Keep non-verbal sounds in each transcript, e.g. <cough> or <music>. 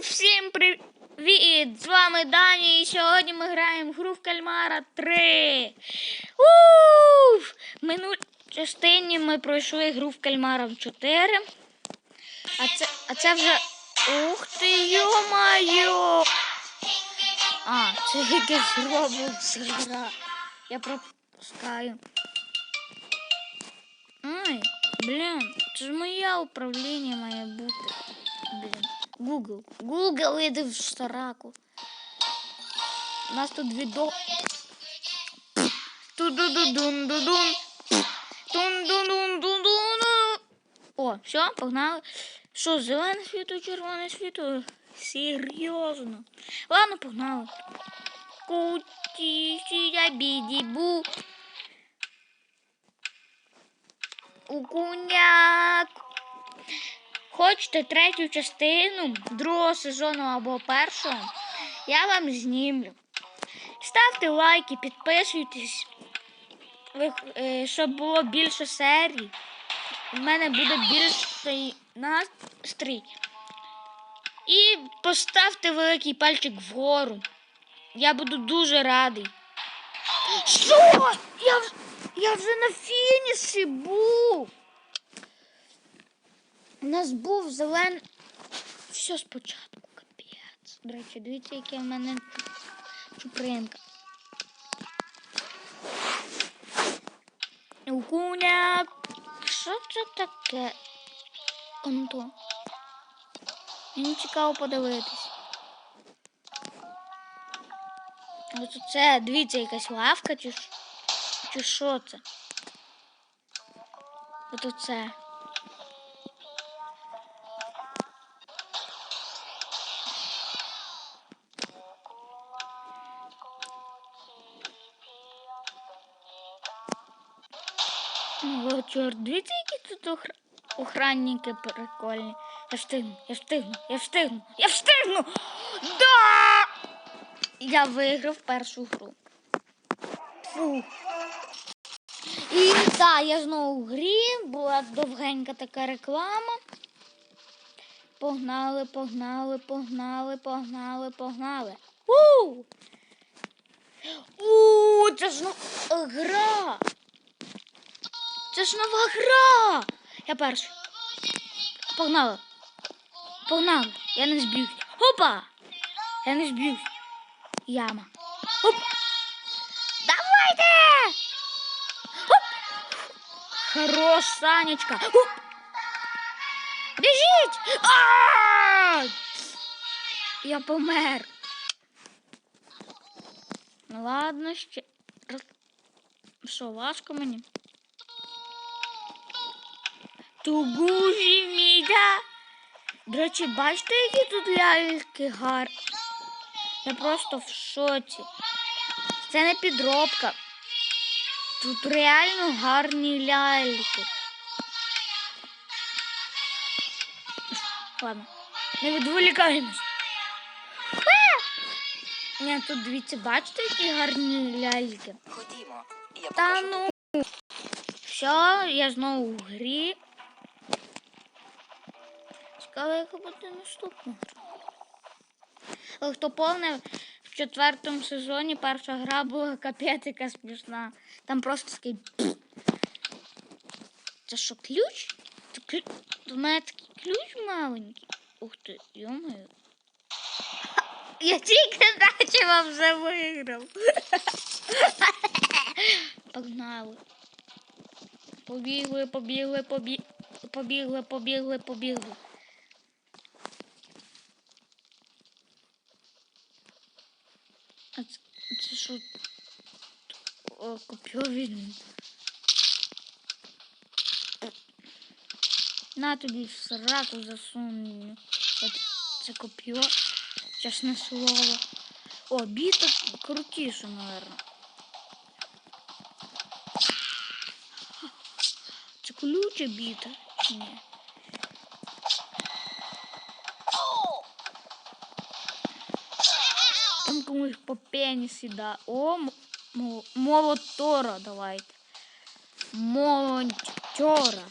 всім привіт! З вами Дані, і сьогодні ми граємо в гру в кальмара 3. Уф! В минулій частині ми пройшли гру в кальмара 4. А це, а це вже. Ух ти, йо-майо! А, це якась Roblox гра. Я пропускаю. Ай, блін, це ж моє управління має бути. Блін. Google. Google іди в стараку. У нас тут відео. Ту-ду-ду-дун-ду-дун. Тун-ду-дун-ду-дун. О, все, погнали. Що, зелене світло, червоне світло? Серйозно. Ладно, погнали. Куті, сія, біді, бу. Укуняк. Хочете третю частину другого сезону або першого, я вам знімлю. Ставте лайки, підписуйтесь, е, щоб було більше серій. У мене буде більший настрій. І поставте великий пальчик вгору. Я буду дуже радий. Що? Я, я вже на фініші був. У нас був зелений. Все спочатку, капець. До речі, дивіться, яке в мене чупринка. Куня. Що це таке? Онто. Мені цікаво подивитись. Ось це, дивіться, якась лавка чи, чи що це? От оце. О, чорт, дивіться, які тут охр... охранники прикольні. Я встигну, я встигну, я встигну, я встигну! Да! Я виграв першу гру. Фу. І так, я знову в грі, була довгенька така реклама. Погнали, погнали, погнали, погнали, погнали. У! У, це ж ну- гра! Це ж нова гра. Я перший. Погнали. Погнали. Я не зб'юсь. Опа! Я не зб'юсь. Яма. Оп! Давайте! Оп! Хорош, Санечка. Оп! Біжіть! А! Я помер. Ну ладно, ще. Що, важко мені? Тугужі міда. До речі, бачите, які тут ляльки гар. Я просто в шоці. Це не підробка. Тут реально гарні ляльки. Ладно, не відволікаємось. А! Ні, тут дивіться, бачите, які гарні ляльки. Ходімо, я Та ну. Все, я знову в грі. Цікаво, яка буде наступна гра. Але хто повне, в четвертому сезоні перша гра була капець яка смішна. Там просто такий. Це що, ключ? Це ключ? У мене такий ключ маленький. Ух ти, йомаю. Я тільки наче вам вже виграв. <laughs> Погнали. Побігли, побігли, побігли, побігли, побігли. А це, це що? О, візьму. На тобі в сраку засуну. Це коп'ю. Чесне слово. О, біта крутіше, наверное. Це колюча біта? Чи ні? Там комусь по пенісі да. О, молотора давайте. Молотора.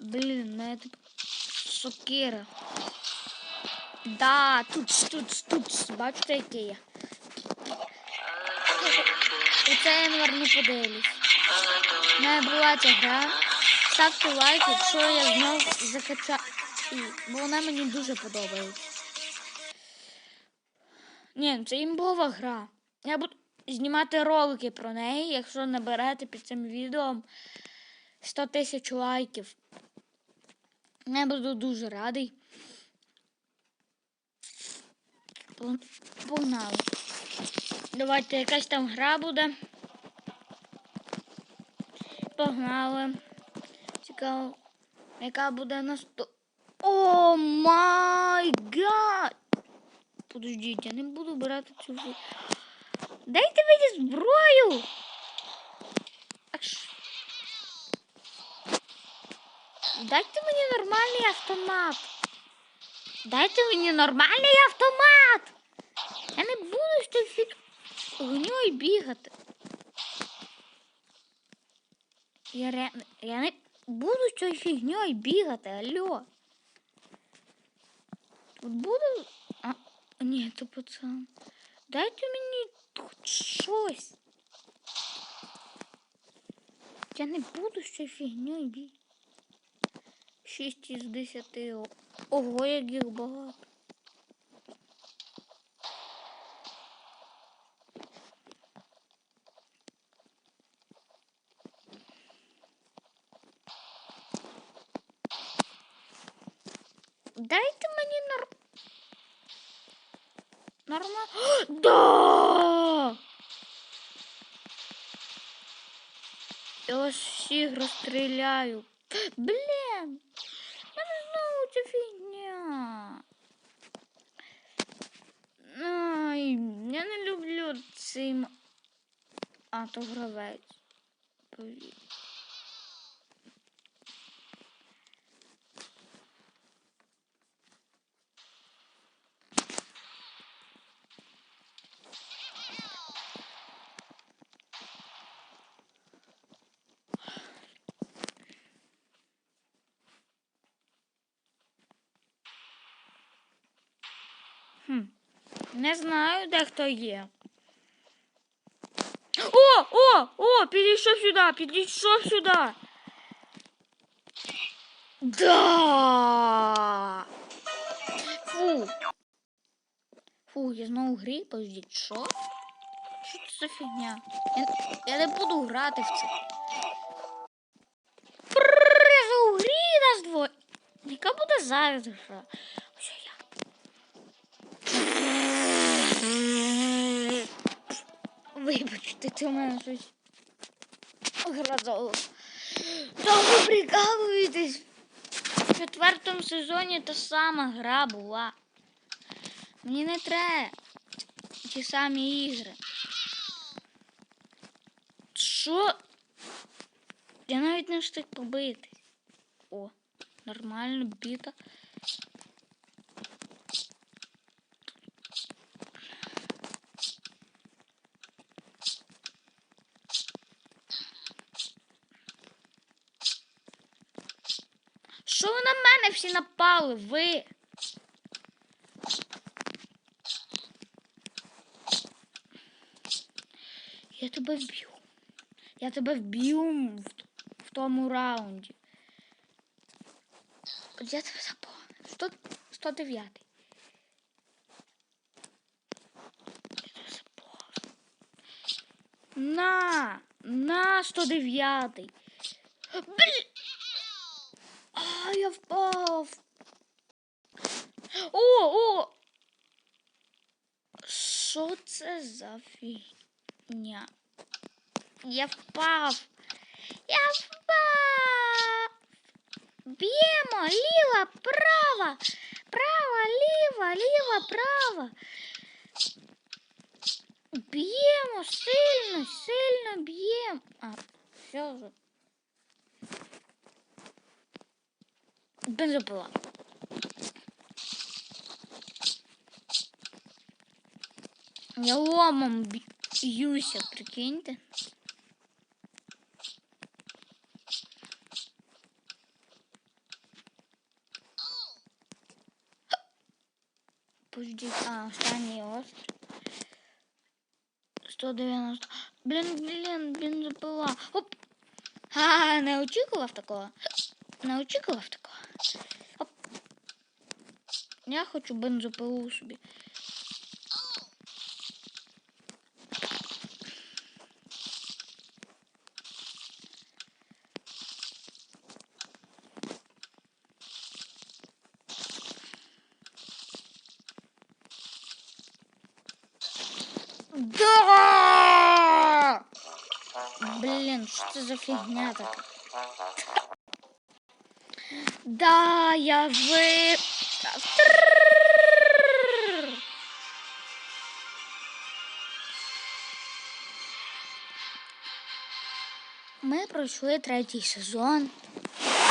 Блін, мене тут сокира. Да, тут, тут, тут, бачите, який я. Оце я, наверно, подивлюсь. Мене була ця гра. Ставте лайк, якщо я знов закачаю. Бо вона мені дуже подобається. Ні, це імбова гра. Я буду знімати ролики про неї, якщо наберете під цим відео 100 тисяч лайків. Я буду дуже радий. Погнали. Давайте якась там гра буде. Погнали. Цікаво. Яка буде наступ... О май гад! Подождіть, я не буду брати цю. Дайте мені зброю! Аж... Дайте мені нормальний автомат. Дайте мені нормальний автомат. Я не буду з цією фігньою бігати. Я, ре... я не буду з цією фігньою бігати, алло. Тут буду. Ні, це пацан. Дайте мені хоч щось. Я не буду ще фігню бігати. 6 із 10. Ого, як їх багато. Дайте мені нор... Нормально. <gasps> Да! Я вас всіх розстріляю. Блін! Мене знову ця. Ай, я не люблю цим. А, то гравець. Пові- Хм. Не знаю, де хто є. О, о, о, підійшов сюди, підійшов сюди. Да. Фу. Фу, я знову в грі, подождіть, що? Що це за фігня? Я, я не буду грати в це. Прррр, я за у грі нас двоє. Яка буде зараз гра? Це у мене щось грозово. Та ви прикалуєтесь. В четвертому сезоні та сама гра була. Мені не треба ті самі ігри. Що? Я навіть не встиг побитись. О, нормально, біта. Що ви на мене всі напали? Ви? Я тебе вб'ю. Я тебе вб'ю в, в тому раунді. От я тебе запомнив. 100, 109. Я тебе запомнив. На! На 109. Блін! А, я впав. О, о! Що це за фігня? Я впав. Я впав. Б'ємо ліва, права. Права, ліва, ліва, права. Б'ємо сильно, сильно б'ємо. А, все вже. Бензопила. Я ломом б'юся, прикиньте. Пождіть. А, останній острів. 190. Блін, блін, бензопила. Оп. <laughs> А, не очікував такого. Не очікував такого. Оп. Я хочу бензопилу собі. Да! Блін, що це за фігня така? Да, я ви. Ми пройшли третій сезон.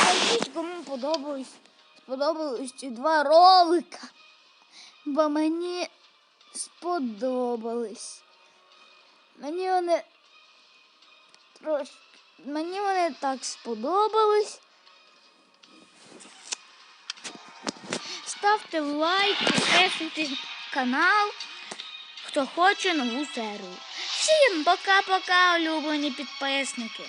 Скажіть, кому подобались, сподобались ці два ролика. Бо мені сподобались. Мені вони трошки. Мені вони так сподобались. Ставте лайк, підписуйтесь канал, хто хоче нову серію. Всім пока-пока, улюблені підписники.